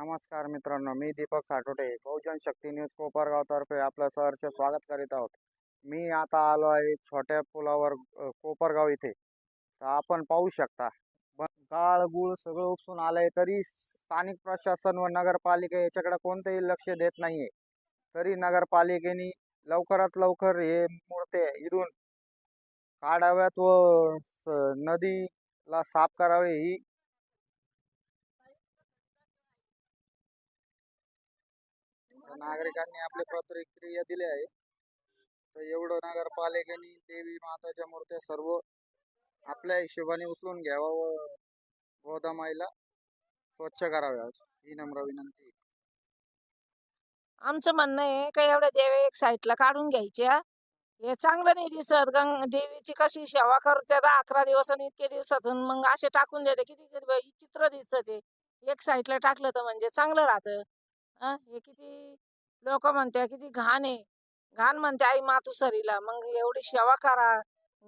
नमस्कार मित्रांनो मी दीपक साठोटे बहुजन शक्ती न्यूज कोपरगावतर्फे आपलं सहर्ष स्वागत करीत आहोत. मी आता आलो आहे छोट्या पुलावर कोपरगाव इथे. तर आपण पाहू शकता गाळ गुळ सगळं उपसून आलंय तरी स्थानिक प्रशासन व नगरपालिका याच्याकडे कोणतंही लक्ष देत नाहीये. तरी नगरपालिकेने लवकरात लवकर हे मूर्ते इथून काढाव्यात व स- नदीला साफ करावे ही नागरिकांनी आपली प्रतिक्रिया दिली आहे. तर एवढं नगरपालिकेने देवी माताच्या मूर्त्या सर्व आपल्या हिशोबाने उचलून घ्यावा व गोदामाईला स्वच्छ कराव्या ही नम्र विनंती. आमचं म्हणणं आहे का एवढ्या देवी एक साईडला काढून घ्यायच्या. हे चांगलं नाही दिसत. गंग देवीची कशी सेवा करतात अकरा दिवस आणि इतके दिवसातून मग असे टाकून देते. किती किती चित्र दिसतं. ते एक साईडला टाकलं तर म्हणजे चांगलं राहतं. अं, हे किती लोक म्हणते किती घाण आहे. घाण म्हणते आई मातुसरीला. मग एवढी सेवा करा.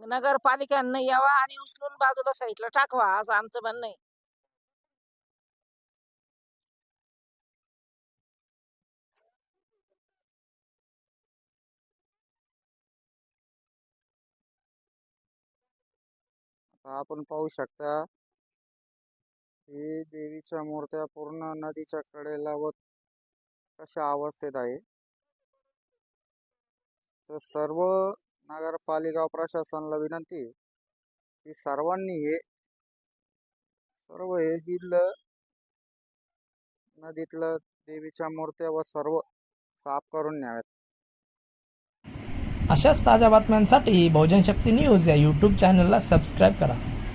नगरपालिकांना यावा आणि उचलून बाजूला साईडला टाकवा. असं आमचं म्हणणं आहे. आता आपण पाहू शकता ही देवीच्या मूर्त्या पूर्ण नदीच्या कडेला व कशा अवस्थेत आहे. तर सर्व नगरपालिका प्रशासनाला विनंती की सर्वांनी हे सर्व हे जिथलं नदीतलं देवीच्या मूर्त्या व सर्व साफ करून न्याव्यात अशाच ताज्या बातम्यांसाठी बहुजन शक्ती न्यूज या यूट्यूब चॅनलला सबस्क्राईब करा.